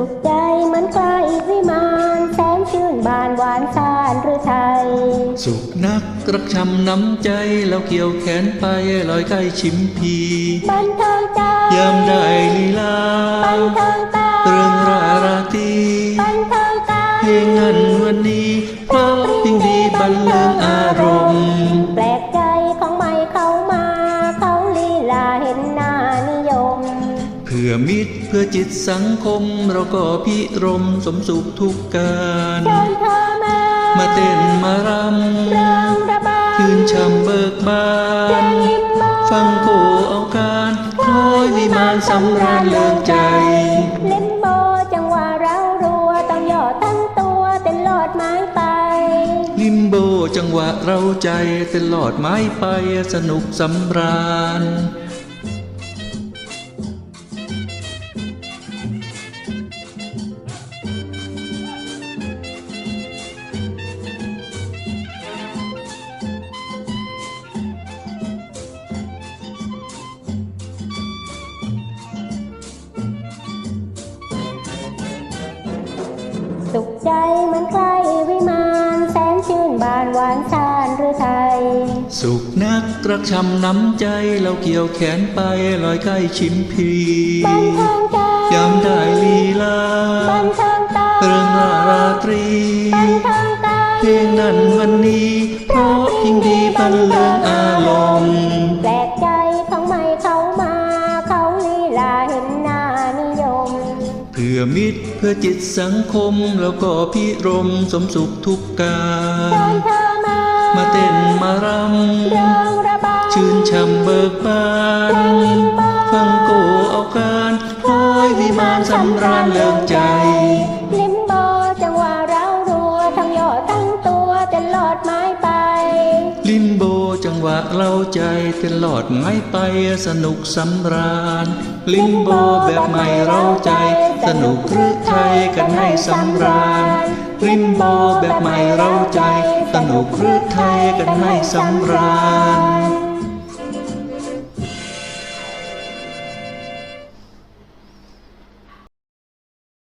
สุขใจเหมือนฟ้าอีกวิมานแสนชื่นบานหวานซานหรือไทย สุขนักรักช้ำน้ำใจแล้วเกี่ยวแขนไปลอยใกล้ชิมพีบันเทิงใจยามได้ลีลาบันเทิงตาเรื่องราราตรีบันเทิงตาเพลงนั้นวันนี้เพราะยิ่งดีบันเลิงอารมณ์ พื่อมิตรเพื่อจิตสังคม เราก็พิรมสมสุขทุกการเชิญเธอมา มาเต้นมารเรื่องระบาำยคืนช่ำเบิกบานลิมโบฟังโกเอาการคล้อยวิมานสำราญเลิงใจลิมโบจังหวะเรารัวต้องย่อตั้งตัวเต้นลอดไม้ไป ลิมโบจังหวะเราใจเต้นหลอดไม้ไปสนุกสำราญ สุขใจเหมือนใกล้วิมานแสนชื่นบานหวานซานหรือไทย สุขนักรักช้ำน้ำใจเราเกี่ยวแขนไปลอยใกล้ชิมพีบันเทิงใจยามได้ลีลาบันเทิงตาเรื่องราราตรีบันเทิงตาเพลงนั้นวันนี้เพราะยิ่งดีบันเลิงอารมณ์ พื่อมิตรเพื่อจิตสังคมแล้วก็พิรมสมสุขทุกกาเชิญรเธอมามาเต้นมารเรื่องระบายำชื่นช่ำเบิกบานลิมโบฟังโกเอาการคล้อยวิมานสำราญเลิงใจลิมโบจังหวะเรารัวทั้งย่อทั้งตัวเต้นลอดไม้ไป ลิมโบจังหวะเราใจเต้นหลอดไม้ไปสนุกสำราญลิมโบแบบใหม่เราใจ สนุกหรือไทยกันให้สำราญริมบอแบบใหม่เราใจ สนุกหรือไทยกันให้สำราญ